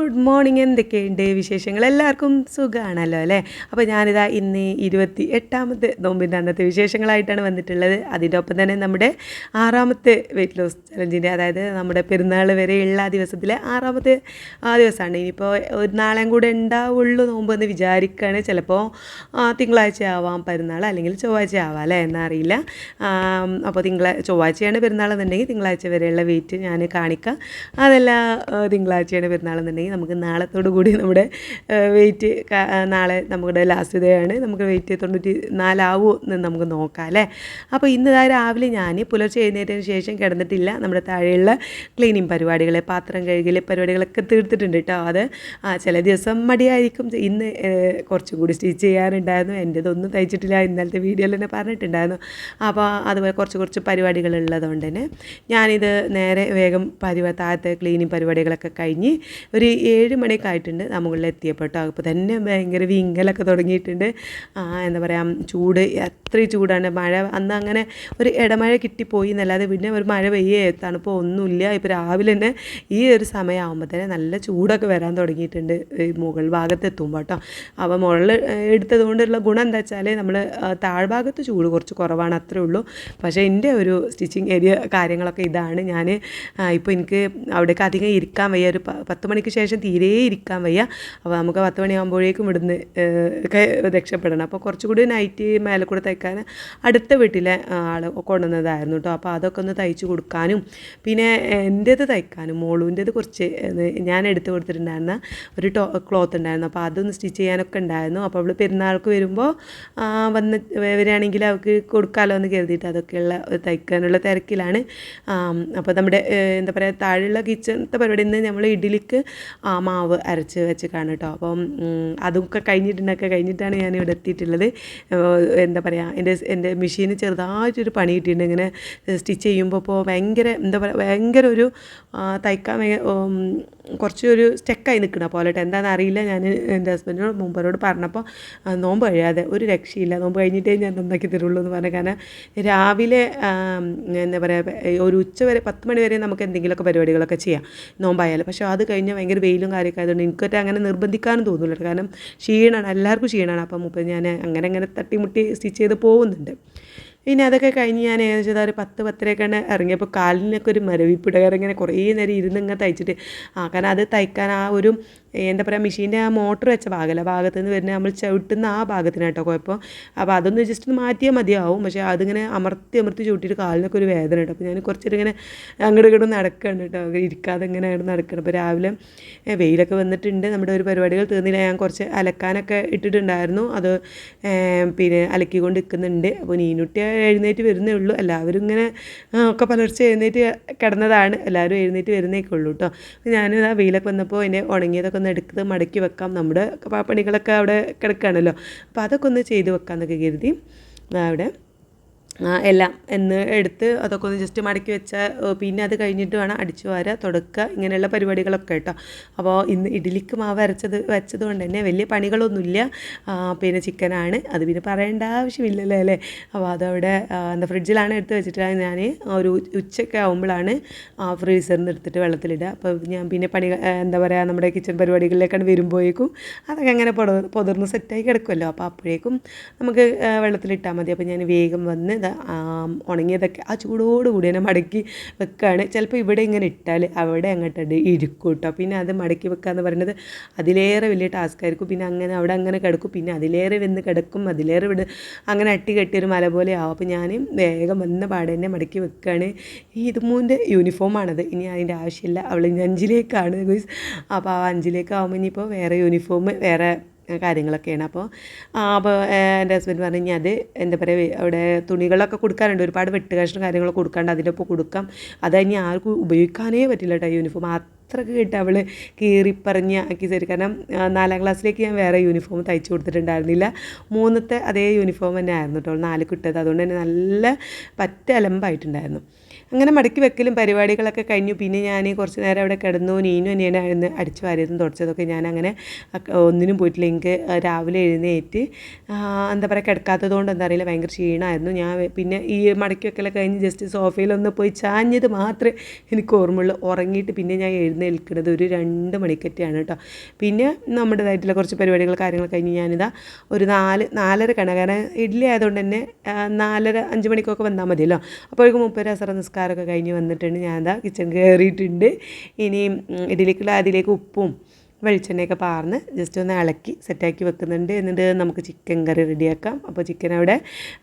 Good morning എന്തൊക്കെയുണ്ട് വിശേഷങ്ങൾ? എല്ലാവർക്കും സുഖമാണല്ലോ അല്ലേ? അപ്പോൾ ഞാനിതാ ഇന്ന് ഇരുപത്തി എട്ടാമത്തെ നോമ്പിന്റെ അന്നത്തെ വിശേഷങ്ങളായിട്ടാണ് വന്നിട്ടുള്ളത്. അതിന്റെ ഒപ്പം തന്നെ നമ്മുടെ ആറാമത്തെ വെയിറ്റ് ലോസ് ചലഞ്ചിന്റെ അതായത് നമ്മുടെ പെരുന്നാൾ വരെയുള്ള ദിവസത്തിലെ ആറാമത്തെ ആ ദിവസമാണ്. ഇനിയിപ്പോൾ ഒരു നാളെയും കൂടെ ഉണ്ടാവുള്ളൂ നോമ്പ് എന്ന് വിചാരിക്കുകയാണ്. ചിലപ്പോൾ തിങ്കളാഴ്ച ആവാം പെരുന്നാൾ അല്ലെങ്കിൽ ചൊവ്വാഴ്ച ആവാം അല്ലേ? എന്നറിയില്ല. അപ്പോൾ തിങ്കളാ ചൊവ്വാഴ്ചയാണ് പെരുന്നാൾ എന്നുണ്ടെങ്കിൽ തിങ്കളാഴ്ച വരെയുള്ള വെയിറ്റ് ഞാൻ കാണിക്കാം. അതല്ല തിങ്കളാഴ്ചയാണ് പെരുന്നാൾ എന്നുണ്ടെങ്കിൽ നമുക്ക് നാളത്തോടു കൂടി നമ്മുടെ വെയിറ്റ് നാളെ നമ്മുടെ ലാസ്റ്റ് ഡേ ആണ്. നമുക്ക് വെയിറ്റ് തൊണ്ണൂറ്റി നാലാവൂ എന്ന് നമുക്ക് നോക്കാം അല്ലേ? അപ്പോൾ ഇന്ന് ഇതാ രാവിലെ ഞാൻ പുലർച്ചെ എഴുന്നേറ്റതിന് ശേഷം കിടന്നിട്ടില്ല. നമ്മുടെ താഴെയുള്ള ക്ലീനിങ് പരിപാടികൾ പാത്രം കഴുകൽ പരിപാടികളൊക്കെ തീർത്തിട്ടുണ്ട് കേട്ടോ അത് ആ, ചില ദിവസം മടിയായിരിക്കും. ഇന്ന് കുറച്ചും കൂടി സ്റ്റിച്ച് ചെയ്യാനുണ്ടായിരുന്നു. എന്റെതൊന്നും തയ്ച്ചിട്ടില്ല. ഇന്നലത്തെ വീഡിയോയിൽ തന്നെ പറഞ്ഞിട്ടുണ്ടായിരുന്നു. അപ്പോൾ അതുപോലെ കുറച്ച് കുറച്ച് പരിപാടികൾ ഉള്ളതുകൊണ്ട് തന്നെ ഞാനിത് നേരെ വേഗം പരിവ താഴത്തെ ക്ലീനിങ് പരിപാടികളൊക്കെ കഴിഞ്ഞ് ഒരു ഏഴ് മണിയൊക്കെ ആയിട്ടുണ്ട്. മുകളിൽ എത്തിയപ്പെട്ടോ അപ്പോൾ തന്നെ ഭയങ്കര വിങ്ങലൊക്കെ തുടങ്ങിയിട്ടുണ്ട്. എന്താ പറയുക ചൂട് അത്രയും ചൂടാണ്. മഴ അന്ന് അങ്ങനെ ഒരു ഇടമഴ കിട്ടിപ്പോയി എന്നല്ലാതെ പിന്നെ ഒരു മഴ പെയ്യേ തണുപ്പോ ഒന്നുമില്ല. ഇപ്പോൾ രാവിലെ തന്നെ ഈ ഒരു സമയമാകുമ്പോൾ തന്നെ നല്ല ചൂടൊക്കെ വരാൻ തുടങ്ങിയിട്ടുണ്ട്. മുകൾ ഭാഗത്ത് എത്തുമ്പോൾ കേട്ടോ. അപ്പോൾ മുകളിൽ എടുത്തത് കൊണ്ടുള്ള ഗുണം എന്താ വെച്ചാൽ നമ്മൾ താഴ്ഭാഗത്ത് ചൂട് കുറച്ച് കുറവാണ് അത്രേ ഉള്ളൂ. പക്ഷേ എന്റെ ഒരു സ്റ്റിച്ചിങ് ഏരിയ കാര്യങ്ങളൊക്കെ ഇതാണ്. ഞാൻ ഇപ്പോൾ എനിക്ക് അവിടേക്ക് അധികം ഇരിക്കാൻ വയ്യ. ഒരു പത്ത് മണിക്ക് ശേഷം തീരെ ഇരിക്കാൻ വയ്യ. അപ്പോൾ നമുക്ക് പത്ത് മണിയാകുമ്പോഴേക്കും ഇവിടുന്ന് രക്ഷപ്പെടണം. അപ്പോൾ കുറച്ചുകൂടി നൈറ്റ് മേലെ കൂടെ തയ്ക്കാൻ അടുത്ത വീട്ടിലെ ആൾ കൊണ്ടുവന്നതായിരുന്നു കേട്ടോ അപ്പോൾ അതൊക്കെ ഒന്ന് തയ്ച്ചു കൊടുക്കാനും പിന്നെ എന്റേത് തയ്ക്കാനും മോളുന്റേത് കുറച്ച് ഞാൻ എടുത്ത് കൊടുത്തിട്ടുണ്ടായിരുന്ന ഒരു ടോ ക്ലോത്ത് ഉണ്ടായിരുന്നു. അപ്പോൾ അതൊന്ന് സ്റ്റിച്ച് ചെയ്യാനൊക്കെ ഉണ്ടായിരുന്നു. അപ്പോൾ അവൾ പെരുന്നാൾക്ക് വരുമ്പോൾ വന്ന് വരികയാണെങ്കിൽ അവൾക്ക് കൊടുക്കാമല്ലോ എന്ന് കരുതിയിട്ട് അതൊക്കെയുള്ള തയ്ക്കാനുള്ള തിരക്കിലാണ്. അപ്പോൾ നമ്മുടെ എന്താ പറയുക താഴെയുള്ള കിച്ചണത്തെ പരിപാടി ഇന്ന് നമ്മൾ ഇഡ്ഡലിക്ക് മാവ് അരച്ച് വെച്ചേക്കാണ് കാണും കേട്ടോ. അപ്പം അതൊക്കെ കഴിഞ്ഞിട്ടുണ്ടൊക്കെ കഴിഞ്ഞിട്ടാണ് ഞാൻ ഇവിടെ എത്തിയിട്ടുള്ളത് എന്താ പറയുക എന്റെ എന്റെ മെഷീന് ചെറുതായിട്ടൊരു പണി കിട്ടിയിട്ടുണ്ട്. ഇങ്ങനെ സ്റ്റിച്ച് ചെയ്യുമ്പോൾ ഇപ്പോൾ ഭയങ്കര എന്താ പറയുക ഭയങ്കര ഒരു ആ, തയ്ക്കാൻ ഭയങ്കര ഒരു സ്റ്റെക്കായി നിൽക്കണ പോലെ എന്താണെന്ന് അറിയില്ല. ഞാൻ എന്റെ ഹസ്ബൻഡിനോട് മുമ്പരോട് പറഞ്ഞപ്പോൾ നോമ്പ് കഴിയാതെ ഒരു രക്ഷയില്ല. നോമ്പ് കഴിഞ്ഞിട്ടേ ഞാൻ നന്നാക്കി തരുള്ളൂ എന്ന് പറഞ്ഞു. കാരണം രാവിലെ എന്താ പറയുക ഒരു ഉച്ച വരെ പത്ത് മണി വരെ നമുക്ക് എന്തെങ്കിലുമൊക്കെ പരിപാടികളൊക്കെ ചെയ്യാം. നോമ്പായാലും. പക്ഷേ അത് കഴിഞ്ഞാൽ ഭയങ്കര വെയിലും കാര്യമൊക്കെ ആയതുകൊണ്ട് എനിക്കൊക്കെ അങ്ങനെ നിർബന്ധിക്കാനും തോന്നില്ല കാരണം ക്ഷീണമാണ്. എല്ലാവർക്കും ക്ഷീണമാണ്. അപ്പം മുപ്പത് ഞാൻ അങ്ങനെ അങ്ങനെ തട്ടിമുട്ടി സ്റ്റിച്ച് ചെയ്ത് പോകുന്നുണ്ട്. പിന്നെ അതൊക്കെ കഴിഞ്ഞ് ഞാൻ ഏകദേശം ഒരു പത്ത് പത്തരക്കാണ് ഇറങ്ങിയപ്പോൾ കാലിനൊക്കെ ഒരു മരവിപ്പിടകർ ഇങ്ങനെ കുറേ നേരം ഇരുന്ന് ഇങ്ങനെ തയ്ച്ചിട്ട്. ആ കാരണം അത് തയ്ക്കാൻ ആ ഒരു എന്താ പറയുക മെഷീന്റെ ആ മോട്ടർ വെച്ച ഭാഗമല്ല ഭാഗത്ത് നിന്ന് വരുന്ന നമ്മൾ ചവിട്ടുന്ന ആ ഭാഗത്തിനാട്ടോ കുഴപ്പം. അപ്പോൾ അതൊന്ന് ജസ്റ്റ് ഒന്ന് മാറ്റിയാൽ മതിയാവും. പക്ഷേ അതിങ്ങനെ അമർത്തി അമർത്തി ചവിട്ടിയിട്ട് കാലിനൊക്കെ ഒരു വേദന ഉണ്ട് അപ്പോൾ ഞാൻ കുറച്ചൊരു ഇങ്ങനെ അങ്ങോട്ട് ഇങ്ങോട്ട് നടക്കുകയാണ് കേട്ടോ. ഇരിക്കാതെ ഇങ്ങനെ അങ്ങോട്ട് നടക്കണം. അപ്പോൾ രാവിലെ വെയിലൊക്കെ വന്നിട്ടുണ്ട്. നമ്മുടെ ഒരു പരിപാടികൾ തീർന്നില്ല. ഞാൻ കുറച്ച് അലക്കാനൊക്കെ ഇട്ടിട്ടുണ്ടായിരുന്നു. അത് പിന്നെ അലക്കിക്കൊണ്ട് നിൽക്കുന്നുണ്ട്. അപ്പോൾ നീനുട്ടി എഴുന്നേറ്റ് വരുന്നേ ഉള്ളൂ. എല്ലാവരും ഇങ്ങനെ ഒക്കെ പലർച്ച എഴുന്നേറ്റ് കിടന്നതാണ്. എല്ലാവരും എഴുന്നേറ്റ് വരുന്നേക്കുള്ളൂ കേട്ടോ. ഞാനിത് ആ വെയിലൊക്കെ വന്നപ്പോൾ എന്നെ ഉണങ്ങിയതൊക്കെ ഒന്ന് എടുത്ത് മടക്കി വെക്കാം. നമ്മുടെ പണികളൊക്കെ അവിടെ കിടക്കുകയാണല്ലോ. അപ്പോൾ അതൊക്കെ ഒന്ന് ചെയ്ത് വെക്കാമെന്നൊക്കെ കരുതി. അവിടെ എല്ലാം എന്ന് എടുത്ത് അതൊക്കെ ഒന്ന് ജസ്റ്റ് മടക്കി വെച്ചാൽ പിന്നെ അത് കഴിഞ്ഞിട്ട് വേണം അടിച്ചു വാരുക തുടക്കുക ഇങ്ങനെയുള്ള പരിപാടികളൊക്കെ കേട്ടോ. അപ്പോൾ ഇന്ന് ഇഡ്ഡലിക്ക് മാവ് അരച്ചത് വെച്ചത് കൊണ്ട് തന്നെ വലിയ പണികളൊന്നുമില്ല. പിന്നെ ചിക്കനാണ് അത് പിന്നെ പറയേണ്ട ആവശ്യമില്ലല്ലോ അല്ലേ? അപ്പോൾ അതവിടെ എന്താ ഫ്രിഡ്ജിലാണ് എടുത്ത് വെച്ചിട്ട് ഞാൻ ഒരു ഉച്ചയൊക്കെ ആകുമ്പോഴാണ് ഫ്രീസറിൽ നിന്ന് എടുത്തിട്ട് വെള്ളത്തിലിടുക. അപ്പോൾ ഞാൻ പിന്നെ പണി എന്താ പറയുക നമ്മുടെ കിച്ചൺ പരിപാടികളിലേക്കാണ് വരുമ്പോഴേക്കും അതൊക്കെ അങ്ങനെ പൊതിർന്ന് സെറ്റായി കിടക്കുമല്ലോ അപ്പോൾ അപ്പോഴേക്കും നമുക്ക് വെള്ളത്തിലിട്ടാൽ മതി. അപ്പോൾ ഞാൻ വേഗം വന്ന് ഉണങ്ങിയതൊക്കെ ആ ചൂടോടുകൂടി തന്നെ മടക്കി വെക്കുകയാണ് ചിലപ്പോൾ ഇവിടെ ഇങ്ങനെ ഇട്ടാൽ അവിടെ അങ്ങോട്ട് ഇരിക്കും കേട്ടോ പിന്നെ അത് മടക്കി വെക്കുക എന്ന് പറയുന്നത് അതിലേറെ വലിയ ടാസ്ക് ആയിരിക്കും. പിന്നെ അങ്ങനെ അവിടെ അങ്ങനെ കിടക്കും. പിന്നെ അതിലേറെ വന്ന് കിടക്കും. അതിലേറെ വിട് അങ്ങനെ അട്ടി കെട്ടിയൊരു മല പോലെ ആവും. അപ്പോൾ ഞാൻ വേഗം വന്ന പാടെ തന്നെ മടക്കി വെക്കുകയാണ് ഈ ഇതുമൂന്റെ യൂണിഫോമാണത് ഇനി അതിന്റെ ആവശ്യമില്ല. അവൾ അഞ്ചിലേക്കാണ് അപ്പോൾ ആ അഞ്ചിലേക്ക് ആകുമ്പോൾ ഇനിയിപ്പോൾ വേറെ യൂണിഫോം വേറെ കാര്യങ്ങളൊക്കെയാണ്. അപ്പോൾ അപ്പോൾ എന്റെ ഹസ്ബൻഡ് പറഞ്ഞു അത് എന്താ പറയുക അവിടെ തുണികളൊക്കെ കൊടുക്കാറുണ്ട്. ഒരുപാട് വെട്ട് കാര്യങ്ങളൊക്കെ കൊടുക്കാണ്ട് അതിന്റെ ഒപ്പം കൊടുക്കാം. അത് ഇനി ആർക്കും ഉപയോഗിക്കാനേ പറ്റില്ല കേട്ടോ യൂണിഫോം അത്രയ്ക്ക് കേട്ട് അവൾ കീറിപ്പറഞ്ഞ് ആക്കി തരും കാരണം നാലാം ക്ലാസ്സിലേക്ക് ഞാൻ വേറെ യൂണിഫോം തയ്ച്ചു കൊടുത്തിട്ടുണ്ടായിരുന്നില്ല. മൂന്നത്തെ അതേ യൂണിഫോം തന്നെ ആയിരുന്നു കേട്ടോ നാല് കിട്ടത് അതുകൊണ്ട് തന്നെ നല്ല പറ്റ അലമ്പായിട്ടുണ്ടായിരുന്നു അങ്ങനെ മടക്കി വെക്കലും പരിപാടികളൊക്കെ കഴിഞ്ഞു. പിന്നെ ഞാൻ കുറച്ച് നേരം അവിടെ കിടന്നു. നീനും തന്നെയാണ് അടിച്ചു വാരിയതും തുടച്ചതൊക്കെ ഞാൻ അങ്ങനെ ഒന്നിനും പോയിട്ടില്ല. എനിക്ക് രാവിലെ എഴുന്നേറ്റ് എന്താ പറയുക കിടക്കാത്തത് കൊണ്ട് എന്താ അറിയില്ല ഭയങ്കര ക്ഷീണമായിരുന്നു. ഞാൻ പിന്നെ ഈ മടക്കി വെക്കലൊക്കെ കഴിഞ്ഞ് ജസ്റ്റ് സോഫയിലൊന്ന് പോയി ചാഞ്ഞത് മാത്രമേ എനിക്ക് ഓർമ്മയുള്ളൂ. ഉറങ്ങിയിട്ട് പിന്നെ ഞാൻ എഴുന്നേൽക്കുന്നത് ഒരു രണ്ട് മണിക്കറ്റിയാണ് കേട്ടോ. പിന്നെ നമ്മുടേതായിട്ടുള്ള കുറച്ച് പരിപാടികൾ കാര്യങ്ങൾ കഴിഞ്ഞ് ഞാനിതാ ഒരു നാല് നാലര കണ കാരണം ഇഡ്ഡലി ആയതുകൊണ്ട് തന്നെ നാലര അഞ്ച് മണിക്കൊക്കെ വന്നാൽ മതിയല്ലോ. അപ്പോഴേക്കും മുപ്പത് അസറ നിസ്കാരമൊക്കെ കഴിഞ്ഞ് വന്നിട്ടുണ്ട്. ഞാൻ എന്താ കിച്ചൺ കയറിയിട്ടുണ്ട് ഇനി ഇതിലേക്കുള്ള അതിലേക്ക് ഉപ്പും വെളിച്ചെണ്ണയൊക്കെ പാർന്ന് ജസ്റ്റ് ഒന്ന് ഇളക്കി സെറ്റാക്കി വെക്കുന്നുണ്ട്. എന്നിട്ട് നമുക്ക് ചിക്കൻ കറി റെഡിയാക്കാം. അപ്പോൾ ചിക്കൻ അവിടെ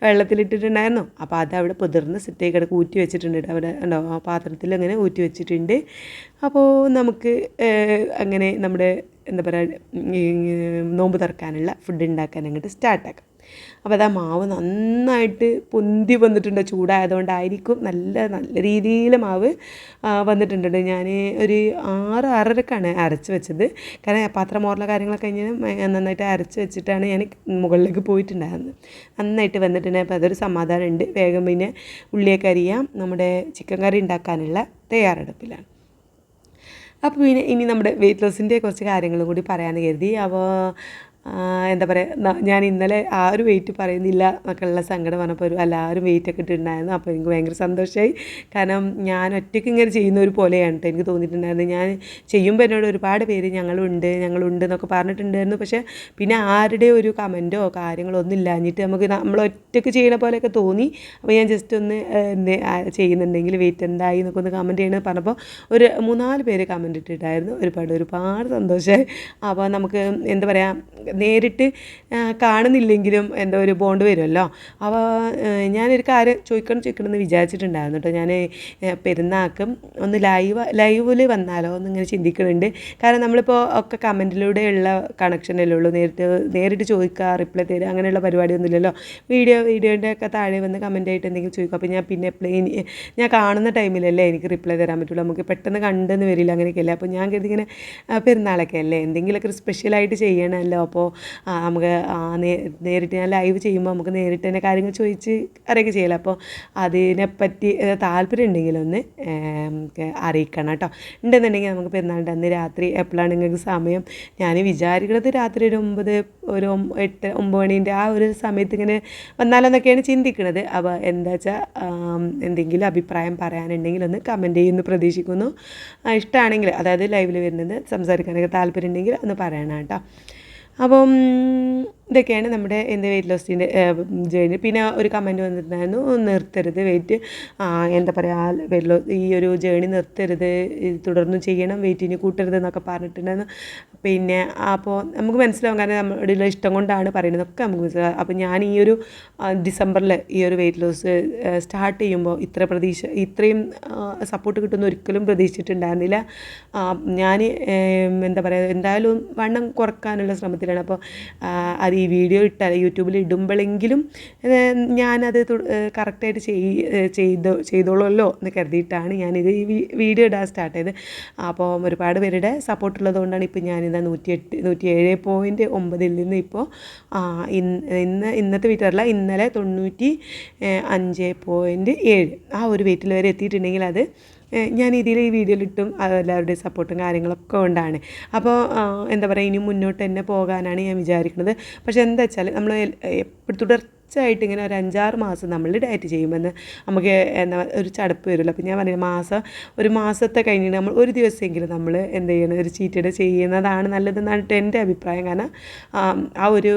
വെള്ളത്തിലിട്ടിട്ടുണ്ടായിരുന്നു. അപ്പോൾ അത് അവിടെ പുതിർന്ന് സെറ്റാക്കി കിടക്ക് ഊറ്റി വെച്ചിട്ടുണ്ട്. അവിടെ ഉണ്ടോ ആ പാത്രത്തിൽ അങ്ങനെ ഊറ്റി വെച്ചിട്ടുണ്ട്. അപ്പോൾ നമുക്ക് അങ്ങനെ നമ്മുടെ എന്താ പറയുക നോമ്പ് തുറക്കാനുള്ള ഫുഡ് ഉണ്ടാക്കാൻ അങ്ങോട്ട് സ്റ്റാർട്ടാക്കാം അപ്പോൾ അതാ മാവ് നന്നായിട്ട് പൊന്തി വന്നിട്ടുണ്ട് ചൂടായതുകൊണ്ടായിരിക്കും നല്ല നല്ല രീതിയിൽ മാവ് വന്നിട്ടുണ്ട്. ഞാൻ ഒരു ആറ് ആറരക്കാണ് അരച്ച് വെച്ചത്. കാരണം പാത്രം മോറുള്ള കാര്യങ്ങളൊക്കെ കഴിഞ്ഞാൽ നന്നായിട്ട് അരച്ച് വെച്ചിട്ടാണ് ഞാൻ മുകളിലേക്ക് പോയിട്ടുണ്ടായിരുന്നത്. നന്നായിട്ട് വന്നിട്ടുണ്ട്. അപ്പോൾ അതൊരു സമാധാനമുണ്ട്. വേഗം പിന്നെ ഉള്ളിയൊക്കെ അരിയാം. നമ്മുടെ ചിക്കൻ കറി ഉണ്ടാക്കാനുള്ള തയ്യാറെടുപ്പിലാണ്. അപ്പോൾ പിന്നെ ഇനി നമ്മുടെ വെയിറ്റ് ലോസിന്റെ കുറച്ച് കാര്യങ്ങളും കൂടി പറയാമെന്ന് കരുതി. അപ്പോൾ എന്താ പറയുക ഞാൻ ഇന്നലെ ആ ഒരു വെയിറ്റ് പറയുന്നില്ല എന്നൊക്കെയുള്ള സങ്കടം പറഞ്ഞപ്പോൾ ഒരു എല്ലാവരും വെയിറ്റ് ഒക്കെ ഇട്ടിട്ടുണ്ടായിരുന്നു. അപ്പോൾ എനിക്ക് ഭയങ്കര സന്തോഷമായി കാരണം ഞാൻ ഒറ്റയ്ക്ക് ഇങ്ങനെ ചെയ്യുന്ന ഒരു പോലെയാണ് കേട്ടോ എനിക്ക് തോന്നിയിട്ടുണ്ടായിരുന്നു ഞാൻ ചെയ്യുമ്പോൾ എന്നോട് ഒരുപാട് പേര് ഞങ്ങളുണ്ട് ഞങ്ങളുണ്ട് എന്നൊക്കെ പറഞ്ഞിട്ടുണ്ടായിരുന്നു. പക്ഷേ പിന്നെ ആരുടെ ഒരു കമന്റോ കാര്യങ്ങളോ ഒന്നും ഇല്ലാഞ്ഞിട്ട് നമുക്ക് നമ്മൾ ഒറ്റയ്ക്ക് ചെയ്യുന്ന പോലെയൊക്കെ തോന്നി. അപ്പോൾ ഞാൻ ജസ്റ്റ് ഒന്ന് ചെയ്യുന്നുണ്ടെങ്കിൽ വെയിറ്റ് എന്തായി എന്നൊക്കെ ഒന്ന് കമന്റ് ചെയ്യണമെന്ന് പറഞ്ഞപ്പോൾ ഒരു മൂന്നാൽ പേര് കമന്റ് ഇട്ടിട്ടായിരുന്നു ഒരുപാട് ഒരുപാട് സന്തോഷമായി അപ്പോൾ നമുക്ക് എന്താ പറയുക നേരിട്ട് കാണുന്നില്ലെങ്കിലും എന്തോ ഒരു ബോണ്ട് വരുമല്ലോ. അപ്പോൾ ഞാനൊരു കാര്യം ചോദിക്കണം ചോദിക്കണം എന്ന് വിചാരിച്ചിട്ടുണ്ടായിരുന്നു കേട്ടോ. ഞാൻ പെരുന്നാക്കും ഒന്ന് ലൈവ് ലൈവിൽ വന്നാലോ എന്നിങ്ങനെ ചിന്തിക്കുന്നുണ്ട് കാരണം നമ്മളിപ്പോൾ ഒക്കെ കമന്റിലൂടെയുള്ള കണക്ഷനല്ലേ ഉള്ളൂ. നേരിട്ട് നേരിട്ട് ചോദിക്കുക റിപ്ലൈ തരിക അങ്ങനെയുള്ള പരിപാടിയൊന്നുമില്ലല്ലോ. വീഡിയോ വീഡിയോന്റെ ഒക്കെ താഴെ വന്ന് കമന്റ് ആയിട്ട് എന്തെങ്കിലും ചോദിക്കും. അപ്പോൾ ഞാൻ പിന്നെ എപ്പോഴും ഞാൻ കാണുന്ന ടൈമിലല്ലേ എനിക്ക് റിപ്ലൈ തരാൻ പറ്റുള്ളൂ. നമുക്ക് പെട്ടെന്ന് കണ്ടെന്ന് വരില്ല അങ്ങനെയൊക്കെയല്ലേ. അപ്പോൾ ഞാൻ കരുതി ഇങ്ങനെ പെരുന്നാളൊക്കെ അല്ലേ എന്തെങ്കിലുമൊക്കെ സ്പെഷ്യലായിട്ട് ചെയ്യണമല്ലോ. അപ്പോൾ നമുക്ക് നേരിട്ട് ഞാൻ ലൈവ് ചെയ്യുമ്പോൾ നമുക്ക് നേരിട്ട് തന്നെ കാര്യങ്ങൾ ചോദിച്ച് അറിയൊക്കെ ചെയ്യല. അപ്പോൾ അതിനെപ്പറ്റി താല്പര്യം ഉണ്ടെങ്കിലൊന്ന് അറിയിക്കണം കേട്ടോ. ഉണ്ടെന്നുണ്ടെങ്കിൽ നമുക്ക് പെരുന്നാളിന്റെ അന്ന് രാത്രി എപ്പോഴാണ് നിങ്ങൾക്ക് സമയം? ഞാൻ വിചാരിക്കുന്നത് രാത്രി ഒരു ഒമ്പത് ഒരു എട്ട് ഒമ്പത് മണീന്റെ ആ ഒരു സമയത്ത് ഇങ്ങനെ വന്നാലെന്നൊക്കെയാണ് ചിന്തിക്കുന്നത്. അപ്പോൾ എന്താ വെച്ചാൽ എന്തെങ്കിലും അഭിപ്രായം പറയാനുണ്ടെങ്കിൽ ഒന്ന് കമന്റ് ചെയ്യുമെന്ന് പ്രതീക്ഷിക്കുന്നു. ഇഷ്ടമാണെങ്കിൽ അതായത് ലൈവിൽ വരുന്നത് സംസാരിക്കാനൊക്കെ താല്പര്യം ഉണ്ടെങ്കിൽ ഒന്ന് പറയണം കേട്ടോ. അപ്പം ഇതൊക്കെയാണ് നമ്മുടെ എന്ത് വെയിറ്റ് ലോസിന്റെ ജേണി പിന്നെ ഒരു കമന്റ് വന്നിട്ടുണ്ടായിരുന്നു നിർത്തരുത് വെയിറ്റ് എന്താ പറയുക വെയിറ്റ് ലോസ് ഈ ഒരു ജേണി നിർത്തരുത് തുടർന്ന് ചെയ്യണം വെയിറ്റ് ഇനി കൂട്ടരുത് എന്നൊക്കെ പറഞ്ഞിട്ടുണ്ടായിരുന്നു. പിന്നെ അപ്പോൾ നമുക്ക് മനസ്സിലാവും കാരണം നമ്മുടെ ഇഷ്ടം കൊണ്ടാണ് പറയുന്നതൊക്കെ നമുക്ക് മനസ്സിലാവും. അപ്പോൾ ഞാൻ ഈ ഒരു ഡിസംബറിൽ ഈ ഒരു വെയിറ്റ് ലോസ് സ്റ്റാർട്ട് ചെയ്യുമ്പോൾ ഇത്ര പ്രതീക്ഷ ഇത്രയും സപ്പോർട്ട് കിട്ടുന്ന ഒരിക്കലും പ്രതീക്ഷിച്ചിട്ടുണ്ടായിരുന്നില്ല. ഞാൻ എന്താ പറയുക എന്തായാലും വണ്ണം കുറക്കാനുള്ള ശ്രമത്തിലാണ്. അപ്പോൾ അത് ഈ വീഡിയോ ഇട്ടാൽ യൂട്യൂബിൽ ഇടുമ്പോഴെങ്കിലും ഞാനത് കറക്റ്റായിട്ട് ചെയ് ചെയ്തോ ചെയ്തോളുമല്ലോ എന്ന് കരുതിയിട്ടാണ് ഞാനിത് ഈ വീഡിയോ ഇടാൻ സ്റ്റാർട്ട് ചെയ്തത്. അപ്പോൾ ഒരുപാട് പേരുടെ സപ്പോർട്ട് ഉള്ളതുകൊണ്ടാണ് ഇപ്പോൾ ഞാനിതാ നൂറ്റിയെട്ട് നൂറ്റി ഏഴ് പോയിന്റ് ഒമ്പതിൽ നിന്ന് ഇപ്പോൾ ഇന്ന് ഇന്നത്തെ വീട്ടിലല്ല ഇന്നലെ തൊണ്ണൂറ്റി അഞ്ച് പോയിന്റ് ഏഴ് ആ ഒരു വെയിറ്റിൽ വരെ എത്തിയിട്ടുണ്ടെങ്കിൽ അത് ഞാൻ ഇതിൽ ഈ വീഡിയോയിലിട്ടും എല്ലാവരുടെയും സപ്പോർട്ടും കാര്യങ്ങളൊക്കെ കൊണ്ടാണ്. അപ്പോൾ എന്താ പറയുക ഇനി മുന്നോട്ട് തന്നെ പോകാനാണ് ഞാൻ വിചാരിക്കുന്നത് പക്ഷേ എന്താ വെച്ചാൽ നമ്മൾ തുടർ തുടർച്ചയായിട്ട് ഇങ്ങനെ ഒരു അഞ്ചാറ് മാസം നമ്മൾ ഡയറ്റ് ചെയ്യുമ്പോൾ നമുക്ക് എന്താ ഒരു ചടപ്പ് വരുമല്ലോ അപ്പോൾ ഞാൻ പറഞ്ഞു മാസം ഒരു മാസത്തെ കഴിഞ്ഞിട്ട് നമ്മൾ ഒരു ദിവസമെങ്കിലും നമ്മൾ എന്ത് ചെയ്യണം? ഒരു ചീറ്റഡ് ചെയ്യുന്നതാണ് നല്ലതെന്നാണ് എന്റെ അഭിപ്രായം. കാരണം ആ ഒരു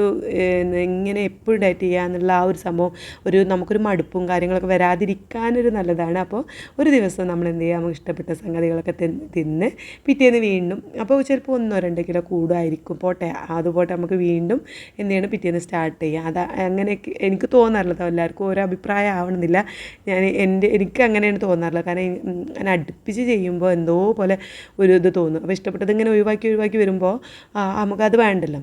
ഇങ്ങനെ എപ്പോഴും ഡയറ്റ് ചെയ്യുക എന്നുള്ള ആ ഒരു സംഭവം ഒരു നമുക്കൊരു മടുപ്പും കാര്യങ്ങളൊക്കെ വരാതിരിക്കാനൊരു നല്ലതാണ്. അപ്പോൾ ഒരു ദിവസം നമ്മൾ എന്ത് ചെയ്യുക? നമുക്ക് ഇഷ്ടപ്പെട്ട സംഗതികളൊക്കെ തിന്ന് പിറ്റേന്ന് വീണ്ടും അപ്പോൾ ചിലപ്പോൾ ഒന്നോ രണ്ടോ കിലോ കൂടുമായിരിക്കും. പോട്ടെ അതുപോട്ടെ നമുക്ക് വീണ്ടും എന്ത് ചെയ്യണം? പിറ്റേന്ന് സ്റ്റാർട്ട് ചെയ്യുക അത് അങ്ങനെയൊക്കെ എനിക്ക് തോന്നാറില്ല. എല്ലാവർക്കും ഓരോ അഭിപ്രായം ആവണമെന്നില്ല. ഞാൻ എന്റെ എനിക്ക് അങ്ങനെയാണ് തോന്നാറില്ല കാരണം ഞാൻ അടുപ്പിച്ച് ചെയ്യുമ്പോൾ എന്തോ പോലെ ഒരു ഇത് തോന്നും. അപ്പോൾ ഇഷ്ടപ്പെട്ടത് ഇങ്ങനെ ഒഴിവാക്കി ഒഴിവാക്കി വരുമ്പോൾ നമുക്കത് വേണ്ടല്ലോ.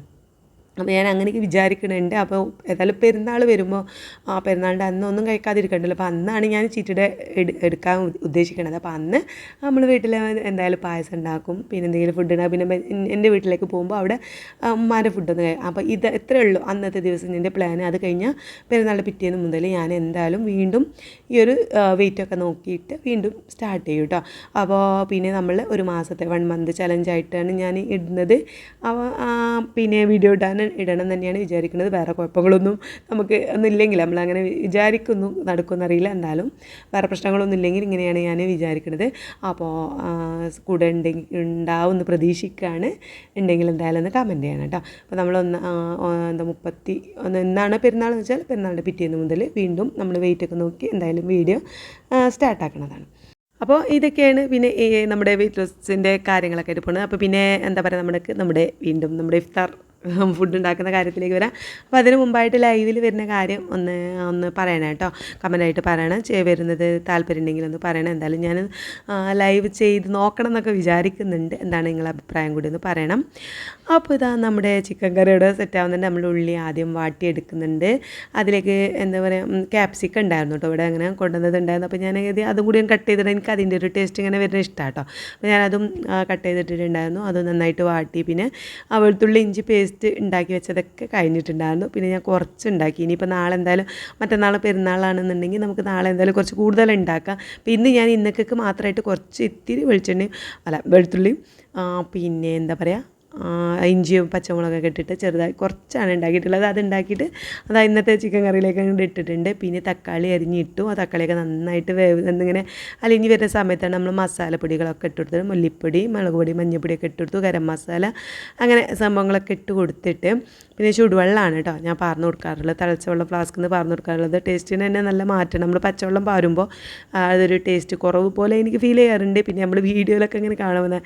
അപ്പോൾ ഞാൻ അങ്ങനെയൊക്കെ വിചാരിക്കുന്നുണ്ട് അപ്പോൾ ഏതായാലും പെരുന്നാൾ വരുമ്പോൾ ആ പെരുന്നാളിന്റെ അന്നൊന്നും കഴിക്കാതിരിക്കണ്ടല്ലോ. അപ്പോൾ അന്നാണ് ഞാൻ ചീറ്റയുടെ എടുക്കാൻ ഉദ്ദേശിക്കുന്നത് അപ്പോൾ അന്ന് നമ്മൾ വീട്ടിൽ എന്തായാലും പായസം ഉണ്ടാക്കും. പിന്നെ എന്തെങ്കിലും ഫുഡ് ഉണ്ടാകും പിന്നെ എന്റെ വീട്ടിലേക്ക് പോകുമ്പോൾ അവിടെ ഉമ്മാന്റെ ഫുഡൊന്നും കഴിക്കും അപ്പോൾ ഇത് എത്രയേ ഉള്ളൂ അന്നത്തെ ദിവസം എന്റെ പ്ലാൻ അത് കഴിഞ്ഞാൽ പെരുന്നാളിന്റെ പിറ്റേന്ന് മുതൽ ഞാൻ എന്തായാലും വീണ്ടും ഈ ഒരു വെയിറ്റൊക്കെ നോക്കിയിട്ട് വീണ്ടും സ്റ്റാർട്ട് ചെയ്യും കേട്ടോ അപ്പോൾ പിന്നെ നമ്മൾ ഒരു മാസത്തെ വൺ മന്ത് ചലഞ്ചായിട്ടാണ് ഞാൻ ഇടുന്നത്. അപ്പോൾ പിന്നെ വീഡിയോ ഇടാൻ ഇടണം തന്നെയാണ് വിചാരിക്കുന്നത്. വേറെ കുഴപ്പങ്ങളൊന്നും നമുക്ക് ഒന്നുമില്ലെങ്കിൽ നമ്മളങ്ങനെ വിചാരിക്കുന്നു നടക്കുമെന്നറിയില്ല എന്തായാലും വേറെ പ്രശ്നങ്ങളൊന്നും ഇല്ലെങ്കിൽ ഇങ്ങനെയാണ് ഞാൻ വിചാരിക്കുന്നത് അപ്പോൾ കൂടെ ഉണ്ടെങ്കിൽ ഉണ്ടാവുമെന്ന് പ്രതീക്ഷിക്കുകയാണ് ഉണ്ടെങ്കിൽ എന്തായാലും ഒന്ന് കമന്റ് ചെയ്യണം കേട്ടോ. അപ്പോൾ നമ്മളൊന്ന് എന്താ മുപ്പത്തി ഒന്ന് എന്നാണ് പെരുന്നാൾ എന്ന് വെച്ചാൽ പെരുന്നാളിന്റെ പിറ്റേന്ന് മുതൽ വീണ്ടും നമ്മൾ വെയിറ്റ് ഒക്കെ നോക്കി എന്തായാലും വീഡിയോ സ്റ്റാർട്ടാക്കുന്നതാണ് അപ്പോൾ ഇതൊക്കെയാണ് പിന്നെ നമ്മുടെ വെയിറ്റ് ലോസിന്റെ കാര്യങ്ങളൊക്കെ ആയിട്ട് പോകുന്നത് അപ്പോൾ പിന്നെ എന്താ പറയുക നമ്മുടെ നമ്മുടെ വീണ്ടും നമ്മുടെ ഇഫ്താർ ഫുഡ് ഉണ്ടാക്കുന്ന കാര്യത്തിലേക്ക് വരാം. അപ്പോൾ അതിന് മുമ്പായിട്ട് ലൈവിൽ വരുന്ന കാര്യം ഒന്ന് ഒന്ന് പറയണം കേട്ടോ. കമന്റായിട്ട് പറയണം. വരുന്നത് താല്പര്യം ഉണ്ടെങ്കിൽ ഒന്ന് പറയണം. എന്തായാലും ഞാൻ ലൈവ് ചെയ്ത് നോക്കണം എന്നൊക്കെ വിചാരിക്കുന്നുണ്ട്. എന്താണ് നിങ്ങളുടെ അഭിപ്രായം കൂടി ഒന്ന് പറയണം. അപ്പോൾ ഇതാ നമ്മുടെ ചിക്കൻ കറിയുടെ സെറ്റാവുന്നുണ്ട് നമ്മൾ ഉള്ളി ആദ്യം വാട്ടിയെടുക്കുന്നുണ്ട്. അതിലേക്ക് എന്താ പറയുക ക്യാപ്സിക്കം ഉണ്ടായിരുന്നു കേട്ടോ. ഇവിടെ അങ്ങനെ കൊണ്ടുവന്നതുണ്ടായിരുന്നു അപ്പോൾ ഞാൻ അതും കൂടി കട്ട് ചെയ്തിട്ട് എനിക്ക് അതിന്റെ ഒരു ടേസ്റ്റ് ഇങ്ങനെ വരുന്ന ഇഷ്ടമാണ് കേട്ടോ. അപ്പോൾ ഞാനതും കട്ട് ചെയ്തിട്ടുണ്ടായിരുന്നു അത് നന്നായിട്ട് വാട്ടി. പിന്നെ വെളുത്തുള്ളി ഇഞ്ചി പേസ്റ്റ് ഉണ്ടാക്കി വെച്ചതൊക്കെ കഴിഞ്ഞിട്ടുണ്ടായിരുന്നു. പിന്നെ ഞാൻ കുറച്ച് ഉണ്ടാക്കി. ഇനിയിപ്പോൾ നാളെ എന്തായാലും മറ്റന്നാൾ പെരുന്നാളാണെന്നുണ്ടെങ്കിൽ നമുക്ക് നാളെ എന്തായാലും കുറച്ച് കൂടുതൽ ഉണ്ടാക്കാം. അപ്പോൾ ഇന്ന് ഞാൻ ഇന്നക്കൊക്കെ മാത്രമായിട്ട് കുറച്ച് ഇത്തിരി വെളിച്ചെണ്ണയും അല്ല വെളുത്തുള്ളിയും പിന്നെ എന്താ പറയുക ഇഞ്ചിയും പച്ചമുളകൊക്കെ ഇട്ടിട്ട് ചെറുതായി കുറച്ചാണ് ഉണ്ടാക്കിയിട്ടുള്ളത്. അത് ഉണ്ടാക്കിയിട്ട് അത് ഇന്നത്തെ ചിക്കൻ കറിയിലേക്ക് അങ്ങോട്ട് ഇട്ടിട്ടുണ്ട്. പിന്നെ തക്കാളി അരിഞ്ഞിട്ടു. ആ തക്കാളിയൊക്കെ നന്നായിട്ട് വേവ് എന്നിങ്ങനെ വരുന്ന സമയത്താണ് നമ്മൾ മസാലപ്പൊടികളൊക്കെ ഇട്ട് കൊടുത്തത്. മല്ലിപ്പൊടി മുളക് പൊടി മഞ്ഞൾപ്പൊടിയൊക്കെ ഇട്ട് കൊടുത്തു. ഗരം മസാല അങ്ങനെ സംഭവങ്ങളൊക്കെ ഇട്ട് കൊടുത്തിട്ട് പിന്നെ ചുടുവെള്ളമാണ് കേട്ടോ ഞാൻ പാർന്ന് കൊടുക്കാറുള്ളത്. തിളച്ച വെള്ളം ഫ്ലാസ്കിൽ നിന്ന് പാർന്ന് കൊടുക്കാറുള്ളത്. ടേസ്റ്റിന് തന്നെ നല്ല മാറ്റം. നമ്മൾ പച്ചവെള്ളം പാരുമ്പോൾ അതൊരു ടേസ്റ്റ് കുറവ് പോലെ എനിക്ക് ഫീൽ ചെയ്യാറുണ്ട്. പിന്നെ നമ്മൾ വീഡിയോയിലൊക്കെ ഇങ്ങനെ കാണുമെന്ന്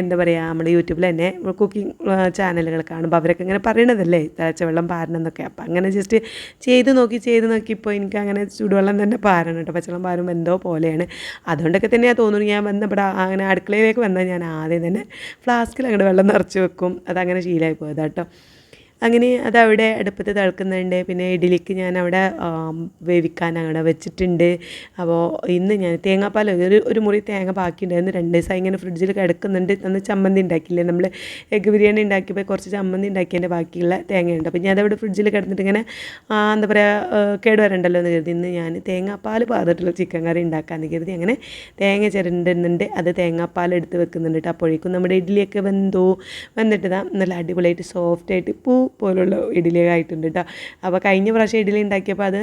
എന്താ പറയുക നമ്മൾ യൂട്യൂബിൽ തന്നെ കുക്കിംഗ് ചാനലുകൾ കാണുമ്പോൾ അവരൊക്കെ ഇങ്ങനെ പറയണതല്ലേ? തിളച്ച വെള്ളം പാരണം എന്നൊക്കെ അപ്പം അങ്ങനെ ജസ്റ്റ് ചെയ്ത് നോക്കി ചെയ്ത് നോക്കി ഇപ്പോൾ എനിക്ക് അങ്ങനെ ചൂടുവെള്ളം തന്നെ പാരണം കേട്ടോ. പച്ചവെള്ളം പാരുമ്പോൾ എന്തോ പോലെയാണ്. അതുകൊണ്ടൊക്കെ തന്നെയാണ് തോന്നുന്നു ഞാൻ വന്നപ്പോൾ അങ്ങനെ അടുക്കളയിലേക്ക് വന്നാൽ ഞാൻ ആദ്യം തന്നെ ഫ്ലാസ്കിൽ അങ്ങോട്ട് വെള്ളം നിറച്ച് വെക്കും. അതങ്ങനെ ശീലമായി പോയതാട്ടോ അങ്ങനെ അത് അവിടെ അടുപ്പത്ത് തിളക്കുന്നുണ്ട്. പിന്നെ ഇഡ്ഡലിക്ക് ഞാൻ അവിടെ വേവിക്കാൻ അവിടെ വെച്ചിട്ടുണ്ട്. അപ്പോൾ ഇന്ന് ഞാൻ തേങ്ങാപ്പാൽ ഒരു ഒരു മുറി തേങ്ങ ബാക്കി ഉണ്ടായിരുന്നു രണ്ട് ദിവസം ഇങ്ങനെ ഫ്രിഡ്ജിൽ കിടക്കുന്നുണ്ട്. അന്ന് ചമ്മന്തി ഉണ്ടാക്കിയില്ലേ? നമ്മൾ എഗ് ബിരിയാണി ഉണ്ടാക്കിയപ്പോൾ കുറച്ച് ചമ്മന്തി ഉണ്ടാക്കിയതിന്റെ ബാക്കിയുള്ള തേങ്ങയുണ്ട്. അപ്പോൾ ഞാൻ അതവിടെ ഫ്രിഡ്ജിൽ കിടന്നിട്ട് ഇങ്ങനെ എന്താ പറയുക കേട് വരണ്ടല്ലോ എന്ന് കരുതി ഇന്ന് ഞാൻ തേങ്ങാപ്പാൽ പാതിട്ടുള്ള ചിക്കൻ കറി ഉണ്ടാക്കാമെന്ന് കരുതി അങ്ങനെ തേങ്ങ ചിരണ്ടുന്നുണ്ട്. അത് തേങ്ങാപ്പാൽ എടുത്ത് വെക്കുന്നുണ്ട് അപ്പോഴേക്കും നമ്മുടെ ഇഡ്ഡലിയൊക്കെ വെന്തോ വന്നിട്ട് നല്ല അടിപൊളിയായിട്ട് സോഫ്റ്റായിട്ട് പൂ പോലുള്ള ഇഡ്ഡലി ആയിട്ടുണ്ട് കേട്ടോ അപ്പോൾ കഴിഞ്ഞ പ്രാവശ്യം ഇഡ്ഡലി ഉണ്ടാക്കിയപ്പോൾ അത്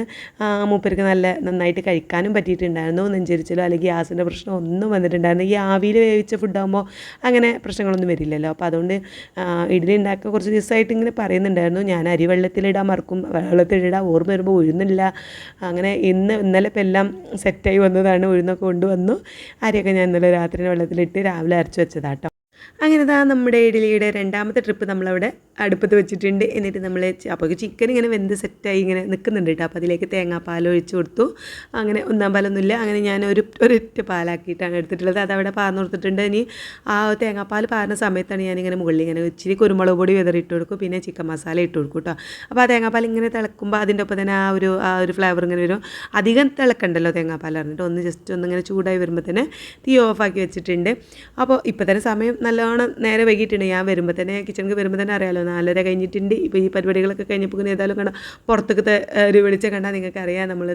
മൂപ്പർക്ക് നല്ല നന്നായിട്ട് കഴിക്കാനും പറ്റിയിട്ടുണ്ടായിരുന്നു. നെഞ്ചരിച്ചലോ അല്ലെങ്കിൽ ഗ്യാസിന്റെ പ്രശ്നം ഒന്നും വന്നിട്ടുണ്ടായിരുന്നു ഈ ആവിയിൽ വേവിച്ച ഫുഡാകുമ്പോൾ അങ്ങനെ പ്രശ്നങ്ങളൊന്നും വരില്ലല്ലോ. അപ്പോൾ അതുകൊണ്ട് ഇഡ്ഡലി ഉണ്ടാക്കുക കുറച്ച് ദിവസമായിട്ട് ഇങ്ങനെ പറയുന്നുണ്ടായിരുന്നു. ഞാൻ അരി വെള്ളത്തിലിടാൻ മറക്കും വെള്ളത്തിലിടാൻ ഓർമ്മ വരുമ്പോൾ ഉഴുന്നില്ല അങ്ങനെ ഇന്ന് ഇന്നലെ ഇപ്പം എല്ലാം സെറ്റായി വന്നതാണ്. ഉഴുന്നൊക്കെ കൊണ്ടുവന്നു. അരിയൊക്കെ ഞാൻ ഇന്നലെ രാത്രി വെള്ളത്തിലിട്ട് രാവിലെ അരച്ച് വെച്ചതാട്ടോ അങ്ങനെ ഇതാ നമ്മുടെ ഇഡലിയുടെ രണ്ടാമത്തെ ട്രിപ്പ് നമ്മളവിടെ അടുപ്പത്ത് വെച്ചിട്ടുണ്ട്. എന്നിട്ട് നമ്മൾ അപ്പോൾ ചിക്കൻ ഇങ്ങനെ വെന്ത് സെറ്റായി ഇങ്ങനെ നിൽക്കുന്നുണ്ട് കേട്ടോ അപ്പോൾ അതിലേക്ക് തേങ്ങാപ്പാൽ ഒഴിച്ച് കൊടുത്തു. അങ്ങനെ ഒന്നാം പാലൊന്നുമില്ല. അങ്ങനെ ഞാൻ ഒരു ഒരൊറ്റ പാലാക്കിയിട്ടാണ് എടുത്തിട്ടുള്ളത്. അതവിടെ പാർന്ന് കൊടുത്തിട്ടുണ്ട്. ഇനി ആ തേങ്ങാപ്പാൽ പാറുന്ന സമയത്താണ് ഞാനിങ്ങനെ മുകളിൽ ഇങ്ങനെ ഇച്ചിരി കുരുമുളക് പൊടി വിതറിയിട്ട് കൊടുക്കും. പിന്നെ ചിക്കൻ മസാല ഇട്ട് കൊടുക്കും കേട്ടോ അപ്പോൾ ആ തേങ്ങാപ്പാൽ ഇങ്ങനെ തിളക്കുമ്പോൾ അതിന്റെ ഒപ്പം തന്നെ ആ ഒരു ആ ഒരു ഫ്ലേവർ ഇങ്ങനെ വരും. അധികം തിളക്കണ്ടല്ലോ തേങ്ങാപ്പാൽ പറഞ്ഞിട്ട്. ഒന്ന് ജസ്റ്റ് ഒന്ന് ഇങ്ങനെ ചൂടായി വരുമ്പോൾ തന്നെ തീ ഓഫാക്കി വെച്ചിട്ടുണ്ട്. അപ്പോൾ ഇപ്പോൾ തന്നെ സമയം നല്ലോണം നേരെ വൈകിട്ടുണ്ട് ഞാൻ വരുമ്പോൾ തന്നെ കിച്ചണിക്ക് വരുമ്പോൾ തന്നെ അറിയാമല്ലോ നാലര കഴിഞ്ഞിട്ടുണ്ട്. ഇപ്പോൾ ഈ പരിപാടികളൊക്കെ കഴിഞ്ഞപ്പോൾ ഏതായാലും കണ്ട പുറത്തേക്കത്തെ ഒരു വെളിച്ച കണ്ടാൽ നിങ്ങൾക്ക് അറിയാം നമ്മൾ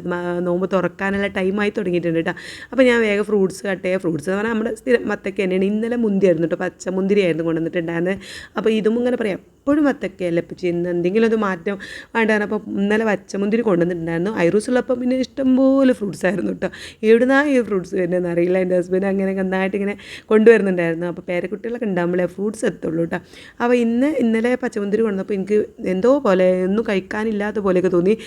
നോമ്പ് തുറക്കാനുള്ള ടൈമായി തുടങ്ങിയിട്ടുണ്ട് കേട്ടോ അപ്പോൾ ഞാൻ വേഗം ഫ്രൂട്ട്സ് കട്ട് ചെയ്യുക ഫ്രൂട്ട്സ് എന്ന് പറഞ്ഞാൽ നമ്മുടെ സ്ഥിരം മത്തക്ക തന്നെയാണ്. ഇന്നലെ മുന്തിയായിരുന്നു കേട്ടോ പച്ച മുന്തിരിയായിരുന്നു കൊണ്ടുവന്നിട്ടുണ്ടായിരുന്നത് അപ്പോൾ ഇതും ഇങ്ങനെ പറയാം. എപ്പോഴും വത്തക്കയല്ല ഇപ്പം ചെയ്യുന്ന എന്തെങ്കിലും അത് മാറ്റം വേണ്ടായിരുന്നു അപ്പോൾ ഇന്നലെ വച്ചമുന്തിരി കൊണ്ടുവന്നിട്ടുണ്ടായിരുന്നു. ഐറൂസ് ഉള്ളപ്പോൾ പിന്നെ ഇഷ്ടംപോലെ ഫ്രൂട്ട്സ് ആയിരുന്നു കേട്ടോ. എവിടുന്നാണ് ഈ ഫ്രൂട്ട്സ് വരുന്നതെന്ന് അറിയില്ല. എന്റെ ഹസ്ബൻഡ് അങ്ങനെ നന്നായിട്ട് ഇങ്ങനെ കൊണ്ടുവരുന്നുണ്ടായിരുന്നു. അപ്പോൾ പേരക്കുട്ടികളൊക്കെ ഉണ്ടാകുമ്പോഴേ ഫ്രൂട്ട്സ് എത്തുള്ളൂ കേട്ടോ. അപ്പോൾ ഇന്ന് ഇന്നലെ പച്ചമുന്തിരി കൊണ്ടുവന്നപ്പോൾ എനിക്ക് എന്തോ പോലെ ഒന്നും കഴിക്കാനില്ലാത്ത പോലെയൊക്കെ തോന്നി.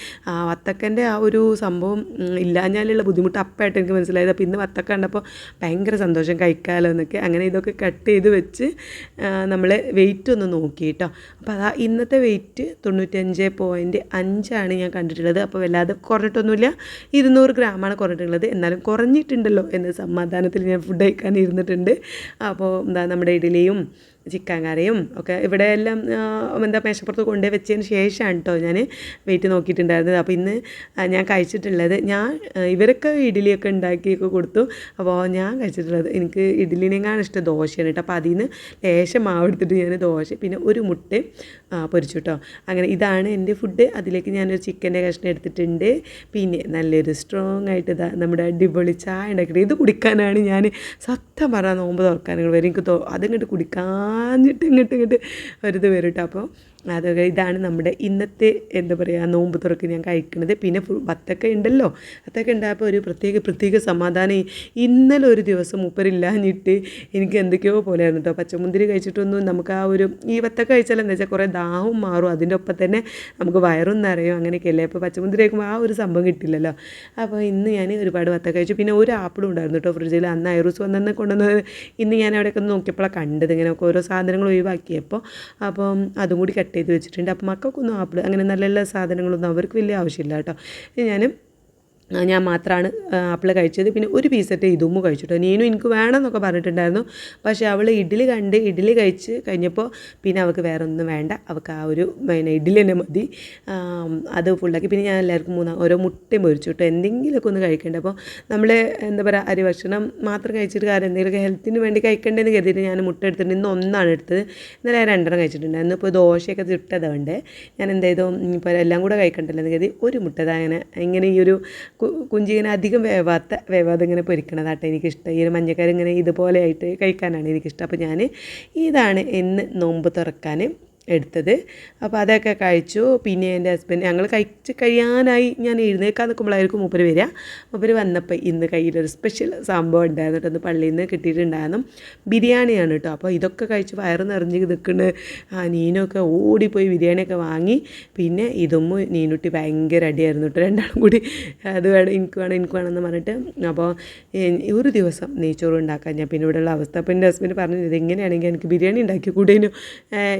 വത്തക്കന്റെ ആ ഒരു സംഭവം ഇല്ലാഞ്ഞാലുള്ള ബുദ്ധിമുട്ട് അപ്പായിട്ട് എനിക്ക് മനസ്സിലായത്. അപ്പോൾ ഇന്ന് വത്തക്ക കണ്ടപ്പോൾ ഭയങ്കര സന്തോഷം കഴിക്കാമല്ലോ എന്നൊക്കെ. അങ്ങനെ ഇതൊക്കെ കട്ട് ചെയ്ത് വെച്ച് നമ്മൾ വെയിറ്റ് ഒന്ന് നോക്കി കേട്ടോ. അപ്പോൾ അതാ ഇന്നത്തെ വെയിറ്റ് തൊണ്ണൂറ്റഞ്ച് പോയിന്റ് അഞ്ചാണ് ഞാൻ കണ്ടിട്ടുള്ളത്. അപ്പോൾ വല്ലാതെ കുറഞ്ഞിട്ടൊന്നുമില്ല. ഇരുന്നൂറ് ഗ്രാമാണ് കുറഞ്ഞിട്ടുള്ളത്. എന്നാലും കുറഞ്ഞിട്ടുണ്ടല്ലോ എന്ന സമാധാനത്തിൽ ഞാൻ ഫുഡ് കഴിക്കാൻ ഇരുന്നിട്ടുണ്ട്. അപ്പോൾ എന്താ നമ്മുടെ ഇഡലിയും ചിക്കൻ കറിയും ഒക്കെ ഇവിടെ എല്ലാം എന്താ മേശപ്പുറത്ത് കൊണ്ടുപോയി വെച്ചതിന് ശേഷമാണ് കേട്ടോ ഞാൻ വെയിറ്റ് നോക്കിയിട്ടുണ്ടായിരുന്നത്. അപ്പോൾ ഇന്ന് ഞാൻ കഴിച്ചിട്ടുള്ളത് ഞാൻ ഇവരൊക്കെ ഇഡ്ഡലിയൊക്കെ ഉണ്ടാക്കിയൊക്കെ കൊടുത്തു. അപ്പോൾ ഞാൻ കഴിച്ചിട്ടുള്ളത് എനിക്ക് ഇഡ്ഡലിനെങ്ങാണ് ഇഷ്ടം ദോശയാണ് കേട്ടോ അപ്പോൾ അതിൽ നിന്ന് ലേശം മാവെടുത്തിട്ട് ഞാൻ ദോശ പിന്നെ ഒരു മുട്ട പൊരിച്ചു കേട്ടോ അങ്ങനെ ഇതാണ് എന്റെ ഫുഡ് അതിലേക്ക് ഞാനൊരു ചിക്കന്റെ കഷ്ണം എടുത്തിട്ടുണ്ട്. പിന്നെ നല്ലൊരു സ്ട്രോങ് ആയിട്ട് ഇതാ നമ്മുടെ അടിപൊളി ചായ ഉണ്ടാക്കിയിട്ട് ഇത് കുടിക്കാനാണ് ഞാൻ സത്യം പറഞ്ഞാൽ നോമ്പ് തുറക്കാനുകൾ വരും. എനിക്ക് അതിങ്ങോട്ട് കുടിക്കാഞ്ഞിട്ട് ഇങ്ങോട്ട് ഇങ്ങോട്ട് ഒരിത് വരും കേട്ടോ. അപ്പോൾ അതൊക്കെ ഇതാണ് നമ്മുടെ ഇന്നത്തെ എന്താ പറയുക നോമ്പ് തുറക്ക് ഞാൻ കഴിക്കുന്നത് പിന്നെ ബത്തൊക്കെ ഉണ്ടല്ലോ. വത്തക്ക ഉണ്ടായപ്പോൾ ഒരു പ്രത്യേക പ്രത്യേക സമാധാനം. ഇന്നലെ ഒരു ദിവസം ഉപ്പരില്ലാഞ്ഞിട്ട് എനിക്ക് എന്തൊക്കെയോ പോലെയായിരുന്നു കേട്ടോ പച്ചമുന്തിരി കഴിച്ചിട്ടൊന്നും നമുക്ക് ആ ഒരു ഈ വത്തക്ക കഴിച്ചാൽ എന്താ വെച്ചാൽ കുറേ ദാഹവും മാറും. അതിന്റെ ഒപ്പം തന്നെ നമുക്ക് വയറും നിറയും അങ്ങനെയൊക്കെയല്ലേ അപ്പോൾ പച്ചമുന്തിരി കഴിക്കുമ്പോൾ ആ ഒരു സംഭവം കിട്ടില്ലല്ലോ. അപ്പോൾ ഇന്ന് ഞാൻ ഒരുപാട് വത്തക്ക കഴിച്ചു. പിന്നെ ഒരു ആപ്പിളും ഉണ്ടായിരുന്നു കേട്ടോ ഫ്രിഡ്ജിൽ. അന്ന് ഐറൂസ് വന്നെന്ന് കൊണ്ടുവന്നത് ഇന്ന് ഞാൻ അവിടെയൊക്കെ ഒന്ന് നോക്കിയപ്പോഴാണ് കണ്ടത്. ഇങ്ങനെ ഒക്കെ ഓരോ സാധനങ്ങൾ ഒഴിവാക്കിയപ്പോൾ. അപ്പം അതും കൂടി കട്ട് ചെയ്ത് വെച്ചിട്ടുണ്ട്. അപ്പോൾ മക്കൾക്കൊന്നും ആപ്പിൾ അങ്ങനെ നല്ല എല്ലാ സാധനങ്ങളൊന്നും അവർക്ക് വലിയ ആവശ്യമില്ല കേട്ടോ. ആ, ഞാൻ മാത്രമാണ് ആപ്പിൾ കഴിച്ചത്. പിന്നെ ഒരു പീസറ്റ് ഇതുമ്മ കഴിച്ചിട്ടോ. നീനു എനിക്ക് വേണമെന്നൊക്കെ പറഞ്ഞിട്ടുണ്ടായിരുന്നു. പക്ഷേ അവൾ ഇഡ്ഡലി കണ്ട് ഇഡ്ഡലി കഴിച്ച് കഴിഞ്ഞപ്പോൾ പിന്നെ അവൾക്ക് വേറെ ഒന്നും വേണ്ട. അവൾക്ക് ആ ഒരു പിന്നെ ഇഡ്ഡലി തന്നെ മതി. അത് ഫുള്ളാക്കി പിന്നെ ഞാൻ എല്ലാവർക്കും മൂന്നാം ഓരോ മുട്ടയും പൊരിച്ചു കേട്ടോ എന്തെങ്കിലുമൊക്കെ ഒന്ന് കഴിക്കേണ്ട. അപ്പോൾ നമ്മൾ എന്താ പറയുക അരി ഭക്ഷണം മാത്രം കഴിച്ചിട്ട് കാര്യം എന്തെങ്കിലുമൊക്കെ ഹെൽത്തിന് വേണ്ടി കഴിക്കേണ്ടതെന്ന് കരുതിയിട്ട് ഞാൻ മുട്ട എടുത്തിട്ട് ഇന്ന് ഒന്നാണ് എടുത്തത്. ഇന്നലെ രണ്ടെണ്ണം കഴിച്ചിട്ടുണ്ടായിരുന്നു ഇപ്പോൾ ദോശയൊക്കെ ഇട്ടതുകൊണ്ട് ഞാൻ എന്ത് ചെയ്തു? ഇപ്പോൾ എല്ലാം കൂടെ കഴിക്കണ്ടല്ലോ എന്ന് കരുതി ഒരു മുട്ട അങ്ങനെ ഇങ്ങനെ ഈ ഒരു കുഞ്ചി ഇങ്ങനെ അധികം വേവാത്ത വേവാതെ ഇങ്ങനെ പൊരിക്കണതാട്ടോ എനിക്കിഷ്ടം. ഈ ഒരു മഞ്ഞക്കറി ഇങ്ങനെ ഇതുപോലെ ആയിട്ട് കഴിക്കാനാണ് എനിക്കിഷ്ടം. അപ്പോൾ ഞാൻ ഇതാണ് ഇന്ന് നോമ്പ് തുറക്കാൻ എടുത്തത്. അപ്പോൾ അതൊക്കെ കഴിച്ചു. പിന്നെ എന്റെ ഹസ്ബൻഡ് ഞങ്ങൾ കഴിച്ച് കഴിയാനായി ഞാൻ എഴുന്നേക്കാൻ നിൽക്കുമ്പോഴായിരിക്കും മൂപ്പര് വരിക. മൂപ്പര് വന്നപ്പോൾ ഇന്ന് കയ്യിലൊരു സ്പെഷ്യൽ സംഭവം ഉണ്ടായിരുന്നു കേട്ടോ. പള്ളിയിൽ നിന്ന് കിട്ടിയിട്ടുണ്ടായിരുന്നു. ബിരിയാണിയാണ് കേട്ടോ. അപ്പോൾ ഇതൊക്കെ കഴിച്ച് വയറ് നിറഞ്ഞ് നിൽക്കുന്ന ആ നീനൊക്കെ ഓടിപ്പോയി ബിരിയാണിയൊക്കെ വാങ്ങി. പിന്നെ ഇതും നീനുട്ടി ഭയങ്കര അടിയായിരുന്നു കേട്ടോ. രണ്ടാളും കൂടി അത് വേണം എനിക്ക് വേണം എനിക്ക് വേണമെന്ന് പറഞ്ഞിട്ട്. അപ്പോൾ ഒരു ദിവസം നെയ്ച്ചോറ് ഉണ്ടാക്കാൻ ഞാൻ പിന്നെ ഇവിടെയുള്ള അവസ്ഥ. അപ്പോൾ എന്റെ ഹസ്ബൻഡ് ഇത് എങ്ങനെയാണെങ്കിൽ എനിക്ക് ബിരിയാണി ഉണ്ടാക്കി കൂടേനു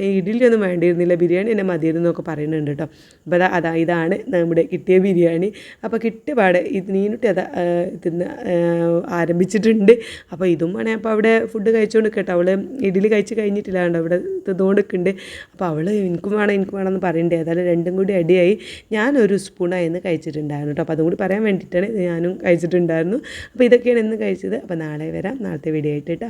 ഇഡ്ഡലി ഒന്നും വേണ്ടിയിരുന്നില്ല. ബിരിയാണി തന്നെ മതിയായിരുന്നു എന്നൊക്കെ പറയുന്നുണ്ട് കേട്ടോ. അപ്പോൾ അതാ അതാ ഇതാണ് നമ്മുടെ കിട്ടിയ ബിരിയാണി. അപ്പോൾ കിട്ടിയ പാടെ ഇത് നീനുട്ടി അതാ തിന്ന് ആരംഭിച്ചിട്ടുണ്ട്. അപ്പോൾ ഇതും വേണേ അപ്പോൾ അവിടെ ഫുഡ് കഴിച്ചുകൊണ്ട് കേട്ടോ അവൾ ഇഡ്ഡലി കഴിച്ച് കഴിഞ്ഞിട്ടില്ല കണ്ടോ അവിടെ തിന്നുകൊണ്ട് നിൽക്കുന്നുണ്ട് അപ്പോൾ അവൾ എനിക്കും വേണം എനിക്കും വേണം എന്ന് പറയണ്ടേ. ഏതായാലും രണ്ടും കൂടി അടിയായി. ഞാനൊരു സ്പൂണായിരുന്നു കഴിച്ചിട്ടുണ്ടായിരുന്നു കേട്ടോ. അപ്പോൾ അതും കൂടി പറയാൻ വേണ്ടിയിട്ടാണ് ഞാനും കഴിച്ചിട്ടുണ്ടായിരുന്നു. അപ്പോൾ ഇതൊക്കെയാണ് ഇന്ന് കഴിച്ചത്. അപ്പോൾ നാളെ വരാം. നാളത്തെ വീഡിയോ ആയിട്ട് കേട്ടോ.